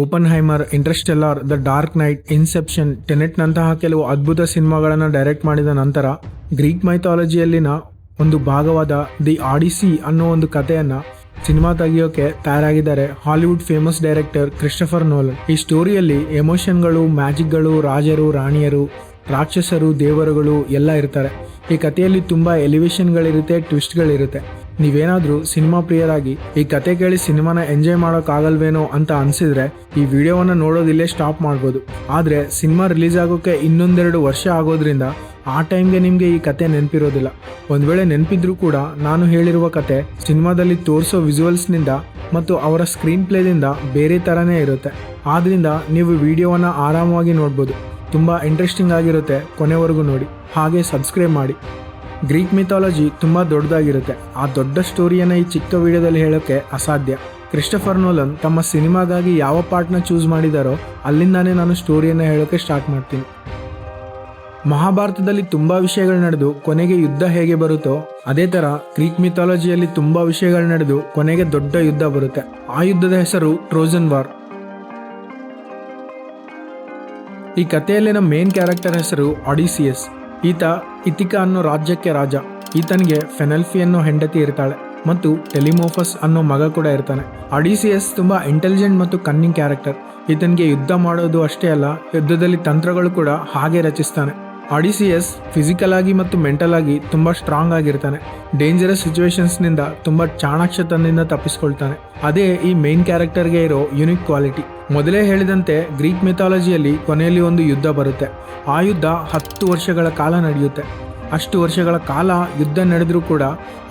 Oppenheimer Interstellar, the dark knight, inception, ಟೆನೆಟ್ನಂತಹ ಕೆಲವು ಅದ್ಭುತ ಸಿನಿಮಾಗಳನ್ನು ಡೈರೆಕ್ಟ್ ಮಾಡಿದ ನಂತರ ಗ್ರೀಕ್ ಮೈಥಾಲಜಿಯಲ್ಲಿನ ಒಂದು ಭಾಗವಾದ ದಿ ಆಡಿಸಿ ಅನ್ನೋ ಒಂದು ಕಥೆಯನ್ನು ಸಿನಿಮಾ ತೆಗೆಯೋಕೆ ತಯಾರಾಗಿದ್ದಾರೆ Hollywood famous director Christopher Nolan. ಈ ಸ್ಟೋರಿಯಲ್ಲಿ ಎಮೋಷನ್ಗಳು, ಮ್ಯಾಜಿಕ್ಗಳು, ರಾಜರು, ರಾಣಿಯರು, ರಾಕ್ಷಸರು, ದೇವರುಗಳು ಎಲ್ಲ ಇರ್ತಾರೆ. ಈ ಕಥೆಯಲ್ಲಿ ತುಂಬ ಎಲಿವೇಶನ್ಗಳಿರುತ್ತೆ ಟ್ವಿಸ್ಟ್ಗಳಿರುತ್ತೆ. ನೀವೇನಾದರೂ ಸಿನಿಮಾ ಪ್ರಿಯರಾಗಿ ಈ ಕತೆ ಕೇಳಿ ಸಿನಿಮಾನ ಎಂಜಾಯ್ ಮಾಡೋಕ್ಕಾಗಲ್ವೇನೋ ಅಂತ ಅನಿಸಿದ್ರೆ ಈ ವಿಡಿಯೋವನ್ನು ನೋಡೋದಿಲ್ಲೇ ಸ್ಟಾಪ್ ಮಾಡ್ಬೋದು. ಆದರೆ ಸಿನಿಮಾ ರಿಲೀಸ್ ಆಗೋಕ್ಕೆ ಇನ್ನೊಂದೆರಡು ವರ್ಷ ಆಗೋದ್ರಿಂದ ಆ ಟೈಮ್ಗೆ ನಿಮಗೆ ಈ ಕತೆ ನೆನಪಿರೋದಿಲ್ಲ. ಒಂದು ವೇಳೆ ನೆನಪಿದ್ರೂ ಕೂಡ ನಾನು ಹೇಳಿರುವ ಕತೆ ಸಿನಿಮಾದಲ್ಲಿ ತೋರಿಸೋ ವಿಜುವಲ್ಸ್ನಿಂದ ಮತ್ತು ಅವರ ಸ್ಕ್ರೀನ್ ಪ್ಲೇದಿಂದ ಬೇರೆ ಥರನೇ ಇರುತ್ತೆ. ಆದ್ದರಿಂದ ನೀವು ವಿಡಿಯೋವನ್ನು ಆರಾಮವಾಗಿ ನೋಡ್ಬೋದು. ತುಂಬ ಇಂಟ್ರೆಸ್ಟಿಂಗ್ ಆಗಿರುತ್ತೆ ಕೊನೆವರೆಗೂ ನೋಡಿ. ಹಾಗೆ ಸಬ್ಸ್ಕ್ರೈಬ್ ಮಾಡಿ. ಗ್ರೀಕ್ ಮಿಥಾಲಜಿ ತುಂಬ ದೊಡ್ಡದಾಗಿರುತ್ತೆ. ಆ ದೊಡ್ಡ ಸ್ಟೋರಿಯನ್ನು ಈ ಚಿಕ್ಕ ವಿಡಿಯೋದಲ್ಲಿ ಹೇಳೋಕ್ಕೆ ಅಸಾಧ್ಯ. ಕ್ರಿಸ್ಟಫರ್ ನೋಲನ್ ತಮ್ಮ ಸಿನಿಮಾಗಾಗಿ ಯಾವ ಪಾರ್ಟ್ನ ಚೂಸ್ ಮಾಡಿದಾರೋ ಅಲ್ಲಿಂದಾನೇ ನಾನು ಸ್ಟೋರಿಯನ್ನು ಹೇಳೋಕ್ಕೆ ಸ್ಟಾರ್ಟ್ ಮಾಡ್ತೀನಿ. ಮಹಾಭಾರತದಲ್ಲಿ ತುಂಬ ವಿಷಯಗಳು ನಡೆದು ಕೊನೆಗೆ ಯುದ್ಧ ಹೇಗೆ ಬರುತ್ತೋ ಅದೇ ತರ ಗ್ರೀಕ್ ಮಿಥಾಲಜಿಯಲ್ಲಿ ತುಂಬ ವಿಷಯಗಳು ನಡೆದು ಕೊನೆಗೆ ದೊಡ್ಡ ಯುದ್ಧ ಬರುತ್ತೆ. ಆ ಯುದ್ಧದ ಹೆಸರು ಟ್ರೋಜನ್ ವಾರ್ ಈ ಕಥೆಯಲ್ಲಿನ ಮೇನ್ ಕ್ಯಾರೆಕ್ಟರ್ ಹೆಸರು ಆಡಿಸಿಯಸ್ ಈತ ಇತಿಕ ಅನ್ನೋ ರಾಜ್ಯಕ್ಕೆ ರಾಜ. ಈತನಿಗೆ ಫೆನಲ್ಫಿ ಅನ್ನೋ ಹೆಂಡತಿ ಇರ್ತಾಳೆ ಮತ್ತು ಟೆಲಿಮೋಫಸ್ ಅನ್ನೋ ಮಗ ಕೂಡ ಇರ್ತಾನೆ. ಅಡಿಸಿಯಸ್ ತುಂಬಾ ಇಂಟೆಲಿಜೆಂಟ್ ಮತ್ತು ಕನ್ನಿಂಗ್ ಕ್ಯಾರೆಕ್ಟರ್. ಈತನಿಗೆ ಯುದ್ಧ ಮಾಡೋದು ಅಷ್ಟೇ ಅಲ್ಲ, ಯುದ್ಧದಲ್ಲಿ ತಂತ್ರಗಳು ಕೂಡ ಹಾಗೆ ರಚಿಸ್ತಾನೆ. ಆಡಿಸಿಯಸ್ ಫಿಸಿಕಲ್ ಆಗಿ ಮತ್ತು ಮೆಂಟಲ್ ಆಗಿ ತುಂಬ ಸ್ಟ್ರಾಂಗ್ ಆಗಿರ್ತಾನೆ. ಡೇಂಜರಸ್ ಸಿಚುವೇಶನ್ಸ್ನಿಂದ ತುಂಬ ಚಾಣಾಕ್ಷತನದಿಂದ ತಪ್ಪಿಸ್ಕೊಳ್ತಾನೆ. ಅದೇ ಈ ಮೇನ್ ಕ್ಯಾರೆಕ್ಟರ್ಗೆ ಇರೋ ಯುನಿಕ್ ಕ್ವಾಲಿಟಿ ಮೊದಲೇ ಹೇಳಿದಂತೆ ಗ್ರೀಕ್ ಮಿಥಾಲಜಿಯಲ್ಲಿ ಕೊನೆಯಲ್ಲಿ ಒಂದು ಯುದ್ಧ ಬರುತ್ತೆ. ಆ ಯುದ್ಧ ಹತ್ತು ವರ್ಷಗಳ ಕಾಲ ನಡೆಯುತ್ತೆ. ಅಷ್ಟು ವರ್ಷಗಳ ಕಾಲ ಯುದ್ಧ ನಡೆದರೂ ಕೂಡ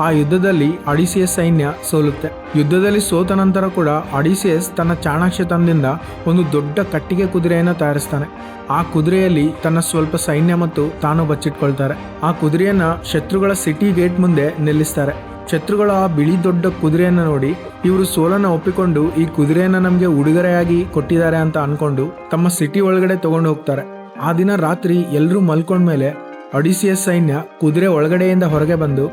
ಆ ಯುದ್ಧದಲ್ಲಿ ಅಡಿಸಿಯಸ್ ಸೈನ್ಯ ಸೋಲುತ್ತೆ. ಯುದ್ಧದಲ್ಲಿ ಸೋತ ನಂತರ ಕೂಡ ಅಡಿಸಿಯಸ್ ತನ್ನ ಚಾಣಾಕ್ಷತನದಿಂದ ಒಂದು ದೊಡ್ಡ ಕಟ್ಟಿಗೆ ಕುದುರೆಯನ್ನು ತಯಾರಿಸ್ತಾನೆ. ಆ ಕುದುರೆಯಲ್ಲಿ ತನ್ನ ಸ್ವಲ್ಪ ಸೈನ್ಯ ಮತ್ತು ತಾನು ಬಚ್ಚಿಟ್ಕೊಳ್ತಾರೆ. ಆ ಕುದುರೆಯನ್ನ ಶತ್ರುಗಳ ಸಿಟಿ ಗೇಟ್ ಮುಂದೆ ನಿಲ್ಲಿಸ್ತಾರೆ. ಶತ್ರುಗಳ ಆ ಬಿಳಿ ದೊಡ್ಡ ಕುದುರೆಯನ್ನು ನೋಡಿ ಇವರು ಸೋಲನ್ನ ಒಪ್ಪಿಕೊಂಡು ಈ ಕುದುರೆಯನ್ನು ನಮಗೆ ಉಡುಗೊರೆಯಾಗಿ ಕೊಟ್ಟಿದ್ದಾರೆ ಅಂತ ಅನ್ಕೊಂಡು ತಮ್ಮ ಸಿಟಿ ಒಳಗಡೆ ತಗೊಂಡು ಹೋಗ್ತಾರೆ. ಆ ದಿನ ರಾತ್ರಿ ಎಲ್ಲರೂ ಮಲ್ಕೊಂಡ್ಮೇಲೆ ಅಡಿಸಿಯಸ್ ಸೈನ್ಯ ಕುದುರೆ ಒಳಗಡೆಯಿಂದ ಹೊರಗೆ ಬಂದು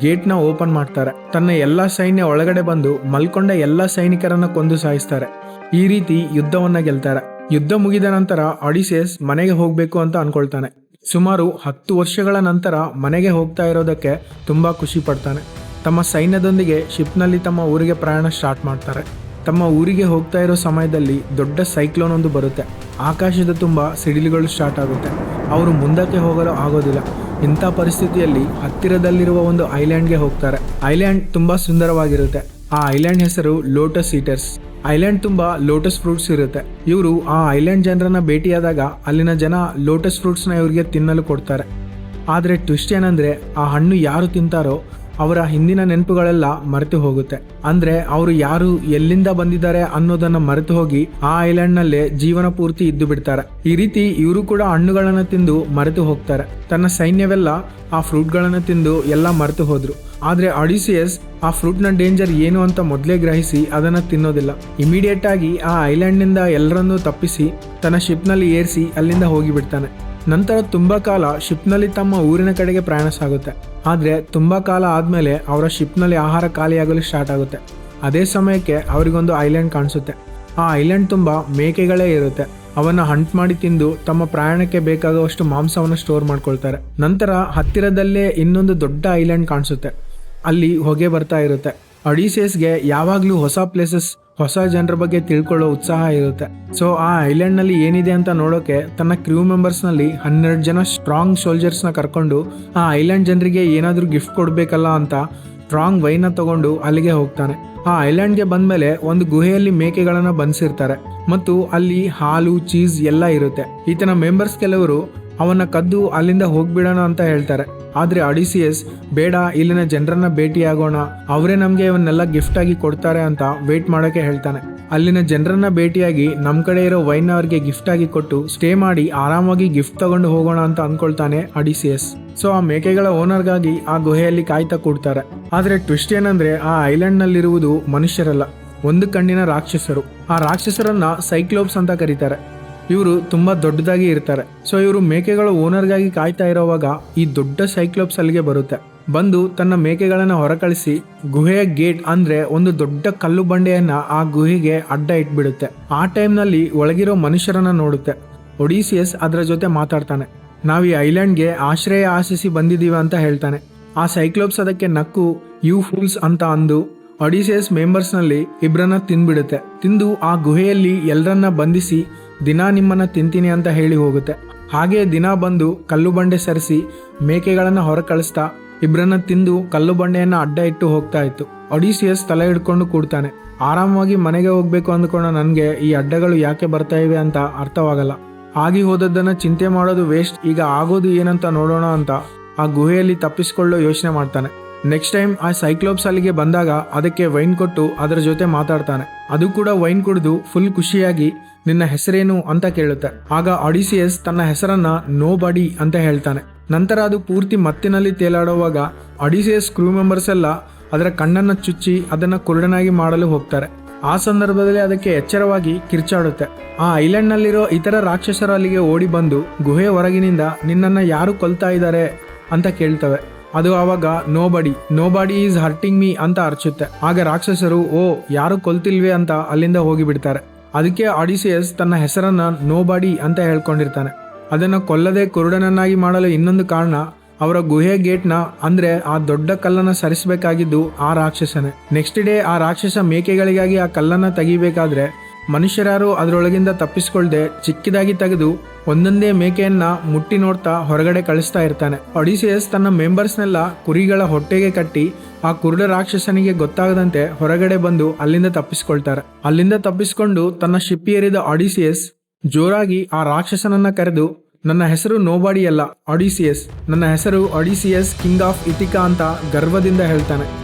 ಗೇಟ್ನ ಓಪನ್ ಮಾಡ್ತಾರೆ. ತನ್ನ ಎಲ್ಲ ಸೈನ್ಯ ಒಳಗಡೆ ಬಂದು ಮಲ್ಕೊಂಡ ಎಲ್ಲ ಸೈನಿಕರನ್ನ ಕೊಂದು ಸಾಯಿಸ್ತಾರೆ. ಈ ರೀತಿ ಯುದ್ಧವನ್ನ ಗೆಲ್ತಾರೆ. ಯುದ್ಧ ಮುಗಿದ ನಂತರ ಅಡಿಸಿಯಸ್ ಮನೆಗೆ ಹೋಗ್ಬೇಕು ಅಂತ ಅನ್ಕೊಳ್ತಾನೆ. ಸುಮಾರು ಹತ್ತು ವರ್ಷಗಳ ನಂತರ ಮನೆಗೆ ಹೋಗ್ತಾ ಇರೋದಕ್ಕೆ ತುಂಬಾ ಖುಷಿ ಪಡ್ತಾನೆ. ತಮ್ಮ ಸೈನ್ಯದೊಂದಿಗೆ ಶಿಪ್ನಲ್ಲಿ ತಮ್ಮ ಊರಿಗೆ ಪ್ರಯಾಣ ಸ್ಟಾರ್ಟ್ ಮಾಡ್ತಾರೆ. ತಮ್ಮ ಊರಿಗೆ ಹೋಗ್ತಾ ಇರೋ ಸಮಯದಲ್ಲಿ ದೊಡ್ಡ ಸೈಕ್ಲೋನ್ ಒಂದು ಬರುತ್ತೆ. ಆಕಾಶದ ತುಂಬ ಸಿಡಿಲುಗಳು ಸ್ಟಾರ್ಟ್ ಆಗುತ್ತೆ. ಅವರು ಮುಂದಕ್ಕೆ ಹೋಗಲು ಆಗೋದಿಲ್ಲ. ಇಂಥ ಪರಿಸ್ಥಿತಿಯಲ್ಲಿ ಹತ್ತಿರದಲ್ಲಿರುವ ಒಂದು ಐಲ್ಯಾಂಡ್ಗೆ ಹೋಗ್ತಾರೆ. ಐಲ್ಯಾಂಡ್ ತುಂಬಾ ಸುಂದರವಾಗಿರುತ್ತೆ. ಆ ಐಲ್ಯಾಂಡ್ ಹೆಸರು ಲೋಟಸ್ ಈಟರ್ಸ್. ಐಲ್ಯಾಂಡ್ ತುಂಬಾ ಲೋಟಸ್ ಫ್ರೂಟ್ಸ್ ಇರುತ್ತೆ. ಇವರು ಆ ಐಲ್ಯಾಂಡ್ ಜನರನ್ನ ಭೇಟಿಯಾದಾಗ ಅಲ್ಲಿನ ಜನ ಲೋಟಸ್ ಫ್ರೂಟ್ಸ್ನ ಇವರಿಗೆ ತಿನ್ನಲು ಕೊಡ್ತಾರೆ. ಆದರೆ ಟ್ವಿಸ್ಟ್ ಏನಂದ್ರೆ ಆ ಹಣ್ಣು ಯಾರು ತಿಂತಾರೋ ಅವರ ಹಿಂದಿನ ನೆನಪುಗಳೆಲ್ಲ ಮರೆತು ಹೋಗುತ್ತೆ. ಅಂದ್ರೆ ಅವರು ಯಾರು ಎಲ್ಲಿಂದ ಬಂದಿದ್ದಾರೆ ಅನ್ನೋದನ್ನ ಮರೆತು ಹೋಗಿ ಆ ಐಲ್ಯಾಂಡ್ ನಲ್ಲೇ ಜೀವನ ಪೂರ್ತಿ ಇದ್ದು ಬಿಡ್ತಾರೆ. ಈ ರೀತಿ ಇವರು ಕೂಡ ಹಣ್ಣುಗಳನ್ನ ತಿಂದು ಮರೆತು ಹೋಗ್ತಾರೆ. ತನ್ನ ಸೈನ್ಯವೆಲ್ಲ ಆ ಫ್ರೂಟ್ಗಳನ್ನ ತಿಂದು ಎಲ್ಲ ಮರೆತು ಹೋದ್ರು. ಆದ್ರೆ ಅಡಿಸಿಯಸ್ ಆ ಫ್ರೂಟ್ನ ಡೇಂಜರ್ ಏನು ಅಂತ ಮೊದಲೇ ಗ್ರಹಿಸಿ ಅದನ್ನ ತಿನ್ನೋದಿಲ್ಲ. ಇಮಿಡಿಯೇಟ್ ಆಗಿ ಆ ಐಲ್ಯಾಂಡ್ನಿಂದ ಎಲ್ಲರನ್ನೂ ತಪ್ಪಿಸಿ ತನ್ನ ಶಿಪ್ನಲ್ಲಿ ಏರಿಸಿ ಅಲ್ಲಿಂದ ಹೋಗಿಬಿಡ್ತಾನೆ. ನಂತರ ತುಂಬಾ ಕಾಲ ಶಿಪ್ನಲ್ಲಿ ತಮ್ಮ ಊರಿನ ಕಡೆಗೆ ಪ್ರಯಾಣ ಸಾಗುತ್ತೆ. ಆದರೆ ತುಂಬಾ ಕಾಲ ಆದಮೇಲೆ ಅವರ ಶಿಪ್ನಲ್ಲಿ ಆಹಾರ ಖಾಲಿಯಾಗಲು ಸ್ಟಾರ್ಟ್ ಆಗುತ್ತೆ. ಅದೇ ಸಮಯಕ್ಕೆ ಅವರಿಗೊಂದು ಐಲ್ಯಾಂಡ್ ಕಾಣಿಸುತ್ತೆ. ಆ ಐಲ್ಯಾಂಡ್ ತುಂಬ ಮೇಕೆಗಳೇ ಇರುತ್ತೆ. ಅವನ್ನ ಹಂಟ್ ಮಾಡಿ ತಿಂದು ತಮ್ಮ ಪ್ರಯಾಣಕ್ಕೆ ಬೇಕಾಗುವಷ್ಟು ಮಾಂಸವನ್ನು ಸ್ಟೋರ್ ಮಾಡ್ಕೊಳ್ತಾರೆ. ನಂತರ ಹತ್ತಿರದಲ್ಲೇ ಇನ್ನೊಂದು ದೊಡ್ಡ ಐಲ್ಯಾಂಡ್ ಕಾಣಿಸುತ್ತೆ. ಅಲ್ಲಿ ಹೊಗೆ ಬರ್ತಾ ಇರುತ್ತೆ. ಅಡಿಸೇಸ್ಗೆ ಯಾವಾಗಲೂ ಹೊಸ ಪ್ಲೇಸಸ್ ಹೊಸ ಜನರ ಬಗ್ಗೆ ತಿಳ್ಕೊಳ್ಳೋ ಉತ್ಸಾಹ ಇರುತ್ತೆ. ಸೊ ಆ ಐಲ್ಯಾಂಡ್ನಲ್ಲಿ ಏನಿದೆ ಅಂತ ನೋಡೋಕೆ ತನ್ನ ಕ್ರ್ಯೂ ಮೆಂಬರ್ಸ್ನಲ್ಲಿ ಹನ್ನೆರಡು ಜನ ಸ್ಟ್ರಾಂಗ್ ಸೋಲ್ಜರ್ಸ್ನ ಕರ್ಕೊಂಡು ಆ ಐಲ್ಯಾಂಡ್ ಜನರಿಗೆ ಏನಾದರೂ ಗಿಫ್ಟ್ ಕೊಡಬೇಕಲ್ಲ ಅಂತ ಸ್ಟ್ರಾಂಗ್ ವೈನ ತಗೊಂಡು ಅಲ್ಲಿಗೆ ಹೋಗ್ತಾನೆ. ಆ ಐಲ್ಯಾಂಡ್ಗೆ ಬಂದಮೇಲೆ ಒಂದು ಗುಹೆಯಲ್ಲಿ ಮೇಕೆಗಳನ್ನು ಬಂಧಿಸಿರ್ತಾರೆ ಮತ್ತು ಅಲ್ಲಿ ಹಾಲು ಚೀಸ್ ಎಲ್ಲ ಇರುತ್ತೆ. ಈತನ ಮೆಂಬರ್ಸ್ ಕೆಲವರು ಅವನ್ನ ಕದ್ದು ಅಲ್ಲಿಂದ ಹೋಗ್ಬಿಡೋಣ ಅಂತ ಹೇಳ್ತಾರೆ. ಆದ್ರೆ ಅಡಿಸಿಯಸ್, ಬೇಡ, ಇಲ್ಲಿನ ಜನರನ್ನ ಭೇಟಿಯಾಗೋಣ. ಅವರೇ ನಮಗೆ ಇವನ್ನೆಲ್ಲ ಗಿಫ್ಟ್ ಆಗಿ ಕೊಡ್ತಾರೆ ಅಂತ ವೇಟ್ ಮಾಡೋಕೆ ಹೇಳ್ತಾನೆ. ಅಲ್ಲಿನ ಜನರನ್ನ ಭೇಟಿಯಾಗಿ ನಮ್ಮ ಕಡೆ ಇರೋ ವೈನ್ ಅವ್ರಿಗೆ ಗಿಫ್ಟ್ ಆಗಿ ಕೊಟ್ಟು ಸ್ಟೇ ಮಾಡಿ ಆರಾಮಾಗಿ ಗಿಫ್ಟ್ ತಗೊಂಡು ಹೋಗೋಣ ಅಂತ ಅನ್ಕೊಳ್ತಾನೆ ಅಡಿಸಿಯಸ್. ಸೊ ಆ ಮೇಕೆಗಳ ಓನರ್ಗಾಗಿ ಆ ಗುಹೆಯಲ್ಲಿ ಕಾಯ್ತಾ ಕೂಡ್ತಾರೆ. ಆದ್ರೆ ಟ್ವಿಸ್ಟ್ ಏನಂದ್ರೆ ಆ ಐಲ್ಯಾಂಡ್ ನಲ್ಲಿರುವುದು ಮನುಷ್ಯರಲ್ಲ, ಒಂದು ಕಣ್ಣಿನ ರಾಕ್ಷಸರು. ಆ ರಾಕ್ಷಸರನ್ನ ಸೈಕ್ಲೋಪ್ಸ್ ಅಂತ ಕರೀತಾರೆ. ಇವರು ತುಂಬ ದೊಡ್ಡದಾಗಿ ಇರ್ತಾರೆ. ಸೊ ಇವರು ಮೇಕೆಗಳ ಓನರ್ಗಾಗಿ ಕಾಯ್ತಾ ಇರೋವಾಗ ಈ ದೊಡ್ಡ ಸೈಕ್ಲೋಪ್ಸ್ ಅಲ್ಲಿಗೆ ಬರುತ್ತೆ. ಬಂದು ತನ್ನ ಮೇಕೆಗಳನ್ನು ಹೊರಕಳಿಸಿ ಗುಹೆಯ ಗೇಟ್ ಅಂದ್ರೆ ಒಂದು ದೊಡ್ಡ ಕಲ್ಲು ಬಂಡೆಯನ್ನ ಆ ಗುಹೆಗೆ ಅಡ್ಡ ಇಟ್ಬಿಡುತ್ತೆ. ಆ ಟೈಮ್ನಲ್ಲಿ ಒಳಗಿರೋ ಮನುಷ್ಯರನ್ನ ನೋಡುತ್ತೆ. ಒಡಿಸಿಯಸ್ ಅದರ ಜೊತೆ ಮಾತಾಡ್ತಾನೆ. ನಾವು ಈ ಐಲ್ಯಾಂಡ್ಗೆ ಆಶ್ರಯ ಆಶಿಸಿ ಬಂದಿದ್ದೀವಿ ಅಂತ ಹೇಳ್ತಾನೆ. ಆ ಸೈಕ್ಲೋಪ್ಸ್ ಅದಕ್ಕೆ ನಕ್ಕು ಯು ಫೂಲ್ಸ್ ಅಂತ ಅಂದು ಒಡಿಸಿಯಸ್ ಮೆಂಬರ್ಸ್ನಲ್ಲಿ ಇಬ್ಬರನ್ನ ತಿಂದ್ಬಿಡುತ್ತೆ ತಿಂದು ಆ ಗುಹೆಯಲ್ಲಿ ಎಲ್ಲರನ್ನ ಬಂಧಿಸಿ ದಿನ ನಿಮ್ಮನ್ನ ತಿಂತೀನಿ ಅಂತ ಹೇಳಿ ಹೋಗುತ್ತೆ. ಹಾಗೆ ದಿನ ಬಂದು ಕಲ್ಲು ಬಂಡೆ ಸರಿಸಿ ಮೇಕೆಗಳನ್ನು ಹೊರ ಕಳಿಸ್ತಾ ಇಬ್ಬರನ್ನ ತಿಂದು ಕಲ್ಲು ಬಂಡೆಯನ್ನು ಅಡ್ಡ ಇಟ್ಟು ಹೋಗ್ತಾ ಇತ್ತು. ಒಡಿಸಿಯಸ್ ತಲೆ ಹಿಡ್ಕೊಂಡು ಕೂಡ್ತಾನೆ. ಆರಾಮವಾಗಿ ಮನೆಗೆ ಹೋಗ್ಬೇಕು ಅಂದ್ಕೊಂಡ ನನಗೆ ಈ ಅಡ್ಡಗಳು ಯಾಕೆ ಬರ್ತಾ ಇವೆ ಅಂತ ಅರ್ಥವಾಗಲ್ಲ. ಆಗಿ ಹೋದದ್ದನ್ನು ಚಿಂತೆ ಮಾಡೋದು ವೇಸ್ಟ್. ಈಗ ಆಗೋದು ಏನಂತ ನೋಡೋಣ ಅಂತ ಆ ಗುಹೆಯಲ್ಲಿ ತಪ್ಪಿಸ್ಕೊಳ್ಳೋ ಯೋಚನೆ ಮಾಡ್ತಾನೆ. ನೆಕ್ಸ್ಟ್ ಟೈಮ್ ಆ ಸೈಕ್ಲೋಪ್ಸ್ ಅಲ್ಲಿಗೆ ಬಂದಾಗ ಅದಕ್ಕೆ ವೈನ್ ಕೊಟ್ಟು ಅದರ ಜೊತೆ ಮಾತಾಡ್ತಾನೆ. ಅದು ಕೂಡ ವೈನ್ ಕುಡಿದು ಫುಲ್ ಖುಷಿಯಾಗಿ ನಿನ್ನ ಹೆಸರೇನು ಅಂತ ಕೇಳುತ್ತೆ. ಆಗ ಆಡಿಸಿಯಸ್ ತನ್ನ ಹೆಸರನ್ನ ನೋ ಬಡಿ ಅಂತ ಹೇಳ್ತಾನೆ. ನಂತರ ಅದು ಪೂರ್ತಿ ಮತ್ತಿನಲ್ಲಿ ತೇಲಾಡುವಾಗ ಅಡಿಸಿಯಸ್ ಕ್ರೂ ಮೆಂಬರ್ಸ್ ಎಲ್ಲ ಅದರ ಕಣ್ಣನ್ನ ಚುಚ್ಚಿ ಅದನ್ನ ಕುರುಡನಾಗಿ ಮಾಡಲು ಹೋಗ್ತಾರೆ. ಆ ಸಂದರ್ಭದಲ್ಲಿ ಅದಕ್ಕೆ ಎಚ್ಚರವಾಗಿ ಕಿರ್ಚಾಡುತ್ತೆ. ಆ ಐಲ್ಯಾಂಡ್ ನಲ್ಲಿರೋ ಇತರ ರಾಕ್ಷಸರ ಅಲ್ಲಿಗೆ ಓಡಿ ಬಂದು ಗುಹೆ ಹೊರಗಿನಿಂದ ನಿನ್ನನ್ನ ಯಾರು ಕೊಲ್ತಾ ಇದ್ದಾರೆ ಅಂತ ಕೇಳ್ತವೆ. ಅದು ಆವಾಗ nobody nobody is hurting me ಅಂತ ಅರ್ಚುತ್ತೆ. ಆಗ ರಾಕ್ಷಸರು, ಓ, ಯಾರು ಕೊಲ್ತಿಲ್ವೇ ಅಂತ ಅಲ್ಲಿಂದ ಹೋಗಿಬಿಡ್ತಾರೆ. ಅದಕ್ಕೆ ಆಡಿಸಿಯಸ್ ತನ್ನ ಹೆಸರನ್ನ ನೋಬಾಡಿ ಅಂತ ಹೇಳ್ಕೊಂಡಿರ್ತಾನೆ. ಅದನ್ನು ಕೊಲ್ಲದೆ ಕುರುಡನನ್ನಾಗಿ ಮಾಡಲು ಇನ್ನೊಂದು ಕಾರಣ ಅವರ ಗುಹೆ ಗೇಟ್ನ ಅಂದ್ರೆ ಆ ದೊಡ್ಡ ಕಲ್ಲನ್ನ ಸರಿಸಬೇಕಾಗಿದ್ದು ಆ ರಾಕ್ಷಸನೇ. ನೆಕ್ಸ್ಟ್ ಡೇ ಆ ರಾಕ್ಷಸ ಮೇಕೆಗಳಿಗಾಗಿ ಆ ಕಲ್ಲನ್ನ ತೆಗಿಬೇಕಾದ್ರೆ ಮನುಷ್ಯರಾರು ಅದರೊಳಗಿಂದ ತಪ್ಪಿಸ್ಕೊಳ್ದೆ ಚಿಕ್ಕದಾಗಿ ತೆಗೆದು ಒಂದೊಂದೇ ಮೇಕೆಯನ್ನ ಮುಟ್ಟಿ ನೋಡ್ತಾ ಹೊರಗಡೆ ಕಳಿಸ್ತಾ ಇರ್ತಾನೆ. ಒಡಿಸಿಯಸ್ ತನ್ನ ಮೆಂಬರ್ಸ್ನೆಲ್ಲ ಕುರಿಗಳ ಹೊಟ್ಟೆಗೆ ಕಟ್ಟಿ ಆ ಕುರುಡ ರಾಕ್ಷಸನಿಗೆ ಗೊತ್ತಾಗದಂತೆ ಹೊರಗಡೆ ಬಂದು ಅಲ್ಲಿಂದ ತಪ್ಪಿಸ್ಕೊಳ್ತಾರೆ. ಅಲ್ಲಿಂದ ತಪ್ಪಿಸ್ಕೊಂಡು ತನ್ನ ಶಿಪ್ ಏರಿದ ಆಡಿಸಿಯಸ್ ಜೋರಾಗಿ ಆ ರಾಕ್ಷಸನನ್ನ ಕರೆದು, ನನ್ನ ಹೆಸರು ನೋಬಾಡಿ ಅಲ್ಲ ಆಡಿಸಿಯಸ್ ನನ್ನ ಹೆಸರು ಆಡಿಸಿಯಸ್ ಕಿಂಗ್ ಆಫ್ ಇಟಿಕಾ ಅಂತ ಗರ್ವದಿಂದ ಹೇಳ್ತಾನೆ.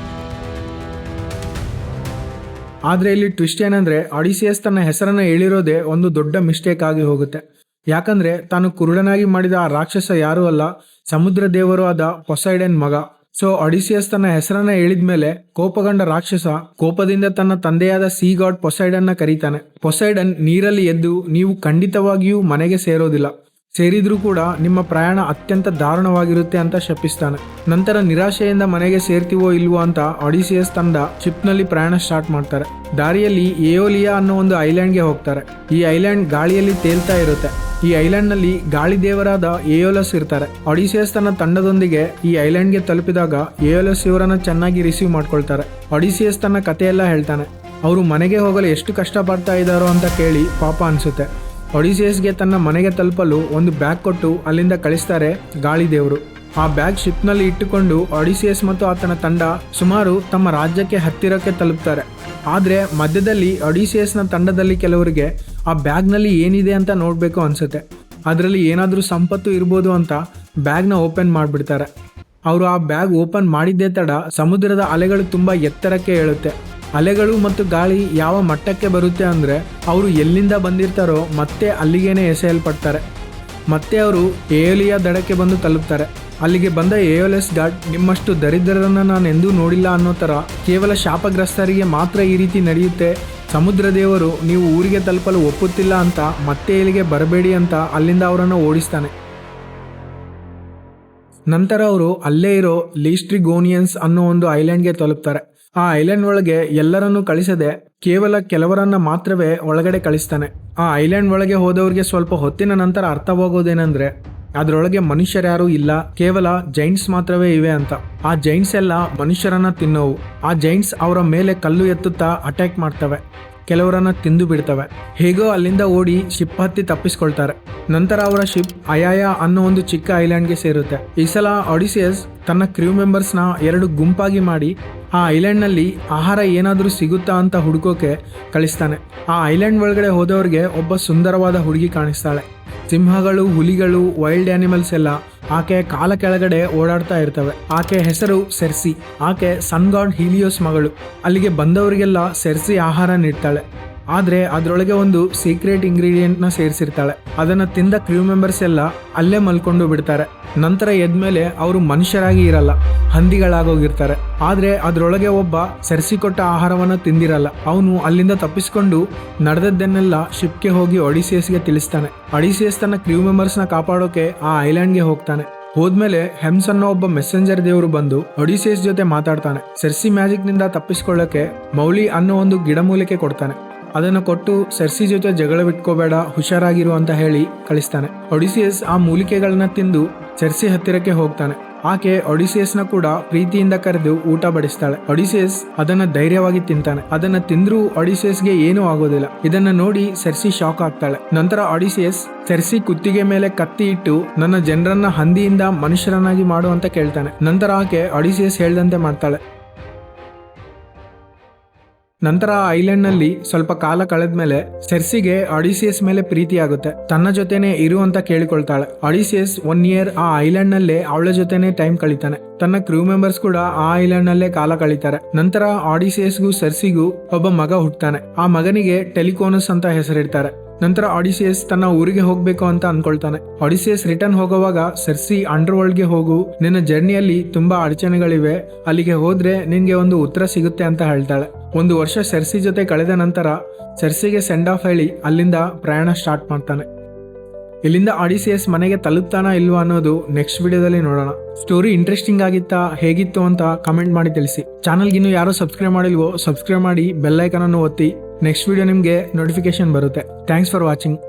ಆದ್ರೆ ಇಲ್ಲಿ ಟ್ವಿಸ್ಟ್ ಏನಂದರೆ ಆಡಿಸಿಯಸ್ ತನ್ನ ಹೆಸರನ್ನು ಹೇಳಿರೋದೇ ಒಂದು ದೊಡ್ಡ ಮಿಸ್ಟೇಕ್ ಆಗಿ ಹೋಗುತ್ತೆ. ಯಾಕಂದ್ರೆ ತಾನು ಕುರುಡನಾಗಿ ಮಾಡಿದ ಆ ರಾಕ್ಷಸ ಯಾರೂ ಅಲ್ಲ, ಸಮುದ್ರ ದೇವರು ಆದ ಪೊಸೈಡನ್ ಮಗ. ಸೊ ಅಡಿಸಿಯಸ್ ತನ್ನ ಹೆಸರನ್ನ ಹೇಳಿದ್ಮೇಲೆ ಕೋಪಗೊಂಡ ರಾಕ್ಷಸ ಕೋಪದಿಂದ ತನ್ನ ತಂದೆಯಾದ ಸಿ ಗಾಡ್ ಪೊಸೈಡನ್ನ ಕರೀತಾನೆ. ಪೊಸೈಡನ್ ನೀರಲ್ಲಿ ಎದ್ದು ನೀವು ಖಂಡಿತವಾಗಿಯೂ ಮನೆಗೆ ಸೇರೋದಿಲ್ಲ. ಸೇರಿದ್ರೂ ಕೂಡ ನಿಮ್ಮ ಪ್ರಯಾಣ ಅತ್ಯಂತ ದಾರುಣವಾಗಿರುತ್ತೆ ಅಂತ ಶಪಿಸ್ತಾನೆ. ನಂತರ ನಿರಾಶೆಯಿಂದ ಮನೆಗೆ ಸೇರ್ತೀವೋ ಇಲ್ವೋ ಅಂತ ಆಡಿಸಿಯಸ್ ತಂಡ ಶಿಪ್ನಲ್ಲಿ ಪ್ರಯಾಣ ಸ್ಟಾರ್ಟ್ ಮಾಡ್ತಾರೆ. ದಾರಿಯಲ್ಲಿ ಏಯೋಲಿಯಾ ಅನ್ನೋ ಒಂದು ಐಲ್ಯಾಂಡ್ಗೆ ಹೋಗ್ತಾರೆ. ಈ ಐಲ್ಯಾಂಡ್ ಗಾಳಿಯಲ್ಲಿ ತೇಲ್ತಾ ಇರುತ್ತೆ. ಈ ಐಲ್ಯಾಂಡ್ನಲ್ಲಿ ಗಾಳಿ ದೇವರಾದ ಏಯೋಲಸ್ ಇರ್ತಾರೆ. ಒಡಿಸಿಯಸ್ ತನ್ನ ತಂಡದೊಂದಿಗೆ ಈ ಐಲ್ಯಾಂಡ್ಗೆ ತಲುಪಿದಾಗ ಏಯೋಲಸ್ ಇವರನ್ನ ಚೆನ್ನಾಗಿ ರಿಸೀವ್ ಮಾಡ್ಕೊಳ್ತಾರೆ. ಆಡಿಸಿಯಸ್ ತನ್ನ ಕಥೆಯೆಲ್ಲ ಹೇಳ್ತಾನೆ. ಅವರು ಮನೆಗೆ ಹೋಗಲು ಎಷ್ಟು ಕಷ್ಟಪಡ್ತಾ ಇದ್ದಾರೋ ಅಂತ ಕೇಳಿ ಪಾಪ ಅನಿಸುತ್ತೆ. ಒಡಿಸಿಯಸ್ಗೆ ತನ್ನ ಮನೆಗೆ ತಲುಪಲು ಒಂದು ಬ್ಯಾಗ್ ಕೊಟ್ಟು ಅಲ್ಲಿಂದ ಕಳಿಸ್ತಾರೆ ಗಾಳಿ ದೇವರು. ಆ ಬ್ಯಾಗ್ ಶಿಪ್ನಲ್ಲಿ ಇಟ್ಟುಕೊಂಡು ಒಡಿಸಿಯಸ್ ಮತ್ತು ಆತನ ತಂಡ ಸುಮಾರು ತಮ್ಮ ರಾಜ್ಯಕ್ಕೆ ಹತ್ತಿರಕ್ಕೆ ತಲುಪ್ತಾರೆ. ಆದರೆ ಮಧ್ಯದಲ್ಲಿ ಒಡಿಸಿಯಸ್ನ ತಂಡದಲ್ಲಿ ಕೆಲವರಿಗೆ ಆ ಬ್ಯಾಗ್ನಲ್ಲಿ ಏನಿದೆ ಅಂತ ನೋಡಬೇಕು ಅನಿಸುತ್ತೆ. ಅದರಲ್ಲಿ ಏನಾದರೂ ಸಂಪತ್ತು ಇರ್ಬೋದು ಅಂತ ಬ್ಯಾಗ್ನ ಓಪನ್ ಮಾಡಿಬಿಡ್ತಾರೆ. ಅವರು ಆ ಬ್ಯಾಗ್ ಓಪನ್ ಮಾಡಿದ್ದೇ ತಡ ಸಮುದ್ರದ ಅಲೆಗಳು ತುಂಬ ಎತ್ತರಕ್ಕೆ ಏಳುತ್ತೆ. ಅಲೆಗಳು ಮತ್ತು ಗಾಳಿ ಯಾವ ಮಟ್ಟಕ್ಕೆ ಬರುತ್ತೆ ಅಂದರೆ ಅವರು ಎಲ್ಲಿಂದ ಬಂದಿರ್ತಾರೋ ಮತ್ತೆ ಅಲ್ಲಿಗೇನೆ ಎಸೆಯಲ್ಪಡ್ತಾರೆ. ಮತ್ತೆ ಅವರು ಏಲಿಯ ದಡಕ್ಕೆ ಬಂದು ತಲುಪ್ತಾರೆ. ಅಲ್ಲಿಗೆ ಬಂದ ಏಯೋಲೆಸ್ ಗಾರ್ಡ್, ನಿಮ್ಮಷ್ಟು ದರಿದ್ರರನ್ನ ನಾನು ಎಂದೂ ನೋಡಿಲ್ಲ ಅನ್ನೋ ಥರ ಕೇವಲ ಶಾಪಗ್ರಸ್ತರಿಗೆ ಮಾತ್ರ ಈ ರೀತಿ ನಡೆಯುತ್ತೆ. ಸಮುದ್ರ ದೇವರು ನೀವು ಊರಿಗೆ ತಲುಪಲು ಒಪ್ಪುತ್ತಿಲ್ಲ ಅಂತ ಮತ್ತೆ ಇಲ್ಲಿಗೆ ಬರಬೇಡಿ ಅಂತ ಅಲ್ಲಿಂದ ಅವರನ್ನು ಓಡಿಸ್ತಾನೆ. ನಂತರ ಅವರು ಅಲ್ಲೇ ಇರೋ ಲೀಸ್ಟ್ರಿಗೋನಿಯನ್ಸ್ ಅನ್ನೋ ಒಂದು ಐಲ್ಯಾಂಡ್ಗೆ ತಲುಪ್ತಾರೆ. ಆ ಐಲ್ಯಾಂಡ್ ಒಳಗೆ ಎಲ್ಲರನ್ನೂ ಕಳಿಸದೆ ಕೇವಲ ಕೆಲವರನ್ನ ಮಾತ್ರವೇ ಒಳಗಡೆ ಕಳಿಸ್ತಾನೆ. ಆ ಐಲ್ಯಾಂಡ್ ಒಳಗೆ ಹೋದವ್ರಿಗೆ ಸ್ವಲ್ಪ ಹೊತ್ತಿನ ನಂತರ ಅರ್ಥವಾಗೋದೇನೆಂದ್ರೆ, ಅದರೊಳಗೆ ಮನುಷ್ಯರ್ಯಾರೂ ಇಲ್ಲ, ಕೇವಲ ಜೈಂಟ್ಸ್ ಮಾತ್ರವೇ ಇವೆ ಅಂತ. ಆ ಜೈಂಟ್ಸ್ ಎಲ್ಲ ಮನುಷ್ಯರನ್ನ ತಿನ್ನೋವು. ಆ ಜೈಂಟ್ಸ್ ಅವರ ಮೇಲೆ ಕಲ್ಲು ಎತ್ತುತ್ತಾ ಅಟ್ಯಾಕ್ ಮಾಡ್ತವೆ. ಕೆಲವರನ್ನ ತಿಂದು ಬಿಡ್ತವೆ. ಹೇಗೋ ಅಲ್ಲಿಂದ ಓಡಿ ಶಿಪ್ ಹತ್ತಿ ತಪ್ಪಿಸ್ಕೊಳ್ತಾರೆ. ನಂತರ ಅವರ ಶಿಪ್ ಅಯಾಯ ಅನ್ನೋ ಒಂದು ಚಿಕ್ಕ ಐಲ್ಯಾಂಡ್ಗೆ ಸೇರುತ್ತೆ. ಈ ಸಲ ಆಡಿಸಿಯಸ್ ತನ್ನ ಕ್ರ್ಯೂ ಮೆಂಬರ್ಸ್ನ ಎರಡು ಗುಂಪಾಗಿ ಮಾಡಿ ಆ ಐಲ್ಯಾಂಡ್ನಲ್ಲಿ ಆಹಾರ ಏನಾದರೂ ಸಿಗುತ್ತಾ ಅಂತ ಹುಡುಕೋಕೆ ಕಳಿಸ್ತಾನೆ. ಆ ಐಲ್ಯಾಂಡ್ ಒಳಗಡೆ ಹೋದವ್ರಿಗೆ ಒಬ್ಬ ಸುಂದರವಾದ ಹುಡುಗಿ ಕಾಣಿಸ್ತಾಳೆ. ಸಿಂಹಗಳು, ಹುಲಿಗಳು, ವೈಲ್ಡ್ ಆನಿಮಲ್ಸ್ ಎಲ್ಲ ಆಕೆ ಕಾಲ ಕೆಳಗಡೆ ಓಡಾಡ್ತಾ ಇರ್ತವೆ. ಆಕೆ ಹೆಸರು ಸೆರ್ಸಿ. ಆಕೆ ಸನ್ ಗಾಡ್ ಹೀಲಿಯೋಸ್ ಮಗಳು. ಅಲ್ಲಿಗೆ ಬಂದವರಿಗೆಲ್ಲ ಸೆರ್ಸಿ ಆಹಾರ ನೀಡ್ತಾಳೆ. ಆದರೆ ಅದರೊಳಗೆ ಒಂದು ಸೀಕ್ರೆಟ್ ಇಂಗ್ರೀಡಿಯೆಂಟ್ನ ಸೇರಿಸಿರ್ತಾಳೆ. ಅದನ್ನು ತಿಂದ ಕ್ರ್ಯೂ ಮೆಂಬರ್ಸ್ ಎಲ್ಲ ಅಲ್ಲೇ ಮಲ್ಕೊಂಡು ಬಿಡ್ತಾರೆ. ನಂತರ ಎದ್ಮೇಲೆ ಅವರು ಮನುಷ್ಯರಾಗಿ ಇರಲ್ಲ, ಹಂದಿಗಳಾಗೋಗಿರ್ತಾರೆ. ಆದರೆ ಅದರೊಳಗೆ ಒಬ್ಬ ಸರಿಸಿಕೊಟ್ಟ ಆಹಾರವನ್ನು ತಿಂದಿರಲ್ಲ. ಅವನು ಅಲ್ಲಿಂದ ತಪ್ಪಿಸ್ಕೊಂಡು ನಡೆದದ್ದನ್ನೆಲ್ಲ ಶಿಪ್ಗೆ ಹೋಗಿ ಒಡಿಸಿಯಸ್ಗೆ ತಿಳಿಸ್ತಾನೆ. ಒಡಿಸಿಯಸ್ ತನ್ನ ಕ್ರ್ಯೂ ಮೆಂಬರ್ಸ್ನ ಕಾಪಾಡೋಕೆ ಆ ಐಲ್ಯಾಂಡ್ಗೆ ಹೋಗ್ತಾನೆ. ಹೋದ್ಮೇಲೆ ಹೆಮ್ಸ್ ಅನ್ನೋ ಒಬ್ಬ ಮೆಸೆಂಜರ್ ದೇವರು ಬಂದು ಒಡಿಸಿಯಸ್ ಜೊತೆ ಮಾತಾಡ್ತಾನೆ. ಸೆರ್ಸಿ ಮ್ಯಾಜಿಕ್ನಿಂದ ತಪ್ಪಿಸ್ಕೊಳ್ಳೋಕೆ ಮೌಲಿ ಅನ್ನೋ ಒಂದು ಗಿಡಮೂಲಿಕೆ ಕೊಡ್ತಾನೆ. ಅದನ್ನು ಕೊಟ್ಟು ಸೆರ್ಸಿ ಜೊತೆ ಜಗಳ ಬಿಟ್ಕೋಬೇಡ ಹುಷಾರಾಗಿರು ಅಂತ ಹೇಳಿ ಕಳಿಸ್ತಾನೆ. ಒಡಿಸಿಯಸ್ ಆ ಮೂಲಿಕೆಗಳನ್ನ ತಿಂದು ಸೆರ್ಸಿ ಹತ್ತಿರಕ್ಕೆ ಹೋಗ್ತಾನೆ. ಆಕೆ ಒಡಿಸಿಯಸ್ನ ಕೂಡ ಪ್ರೀತಿಯಿಂದ ಕರೆದು ಊಟ ಬಡಿಸ್ತಾಳೆ. ಒಡಿಸಿಯಸ್ ಅದನ್ನ ಧೈರ್ಯವಾಗಿ ತಿಂತಾನೆ. ಅದನ್ನ ತಿಂದ್ರೂ ಒಡಿಸಿಯಸ್ಗೆ ಏನೂ ಆಗೋದಿಲ್ಲ. ಇದನ್ನ ನೋಡಿ ಸೆರ್ಸಿ ಶಾಕ್ ಆಗ್ತಾಳೆ. ನಂತರ ಒಡಿಸಿಯಸ್ ಸೆರ್ಸಿ ಕುತ್ತಿಗೆ ಮೇಲೆ ಕತ್ತಿ ಇಟ್ಟು ನನ್ನ ಜನರನ್ನ ಹಂದಿಯಿಂದ ಮನುಷ್ಯರನ್ನಾಗಿ ಮಾಡು ಅಂತ ಕೇಳ್ತಾನೆ. ನಂತರ ಆಕೆ ಒಡಿಸಿಯಸ್ ಹೇಳ್ದಂತೆ ಮಾಡ್ತಾಳೆ. ನಂತರ ಐಲ್ಯಾಂಡ್ನಲ್ಲಿ ಸ್ವಲ್ಪ ಕಾಲ ಕಳೆದ ಮೇಲೆ ಸೆರ್ಸಿಗೆ ಅಡಿಸಿಯಸ್ ಮೇಲೆ ಪ್ರೀತಿ ಆಗುತ್ತೆ ತನ್ನ ಜೊತೆನೆ ಇರು ಅಂತ ಕೇಳಿಕೊಳ್ತಾಳೆ. ಅಡಿಸಿಯಸ್ ಒನ್ ಇಯರ್ ಆ ಐಲ್ಯಾಂಡ್ ನಲ್ಲೇ ಅವಳ ಜೊತೆನೆ ಟೈಮ್ ಕಳೀತಾನೆ. ತನ್ನ ಕ್ರೂ ಮೆಂಬರ್ಸ್ ಕೂಡ ಆ ಐಲ್ಯಾಂಡ್ ನಲ್ಲೇ ಕಾಲ ಕಳೀತಾರೆ. ನಂತರ ಆಡಿಸಿಯಸ್ಗೂ ಸೆರ್ಸಿಗೂ ಒಬ್ಬ ಮಗ ಹುಟ್ಟುತ್ತಾನೆ ಆ ಮಗನಿಗೆ ಟೆಲಿಕೋನಸ್ ಅಂತ ಹೆಸರಿಡ್ತಾರೆ. ನಂತರ ಆಡಿಸಿಯಸ್ ತನ್ನ ಊರಿಗೆ ಹೋಗ್ಬೇಕು ಅಂತ ಅನ್ಕೊಳ್ತಾನೆ. ಆಡಿಸಿಯಸ್ ರಿಟರ್ನ್ ಹೋಗುವಾಗ ಸರ್ಸಿ ಅಂಡರ್ ವರ್ಲ್ಡ್ಗೆ ಹೋಗು, ನಿನ್ನ ಜರ್ನಿಯಲ್ಲಿ ತುಂಬಾ ಅಡಚಣೆಗಳಿವೆ, ಅಲ್ಲಿಗೆ ಹೋದ್ರೆ ನಿನ್ಗೆ ಒಂದು ಉತ್ತರ ಸಿಗುತ್ತೆ ಅಂತ ಹೇಳ್ತಾಳೆ. ಒಂದು ವರ್ಷ ಸೆರ್ಸಿ ಜೊತೆ ಕಳೆದ ನಂತರ ಸೆರ್ಸಿಗೆ ಸೆಂಡ್ ಆಫ್ ಹೇಳಿ ಅಲ್ಲಿಂದ ಪ್ರಯಾಣ ಸ್ಟಾರ್ಟ್ ಮಾಡ್ತಾನೆ. ಇಲ್ಲಿಂದ ಆಡಿಸಿಯಸ್ ಮನೆಗೆ ತಲುಪ್ತಾನಾ ಇಲ್ವಾ ಅನ್ನೋದು ನೆಕ್ಸ್ಟ್ ವಿಡಿಯೋದಲ್ಲಿ ನೋಡೋಣ. ಸ್ಟೋರಿ ಇಂಟ್ರೆಸ್ಟಿಂಗ್ ಆಗಿತ್ತಾ, ಹೇಗಿತ್ತು ಅಂತ ಕಮೆಂಟ್ ಮಾಡಿ ತಿಳಿಸಿ. ಚಾನಲ್ಗೆ ಇನ್ನು ಯಾರು ಸಬ್ಸ್ಕ್ರೈಬ್ ಮಾಡಿಲ್ವೋ ಸಬ್ಸ್ಕ್ರೈಬ್ ಮಾಡಿ ಬೆಲ್ ಐಕನ್ ಅನ್ನು ಒತ್ತಿ ನೆಕ್ಸ್ಟ್ ವಿಡಿಯೋ ನಿಮಗೆ ನೋಟಿಫಿಕೇಶನ್ ಬರುತ್ತೆ. Thanks for watching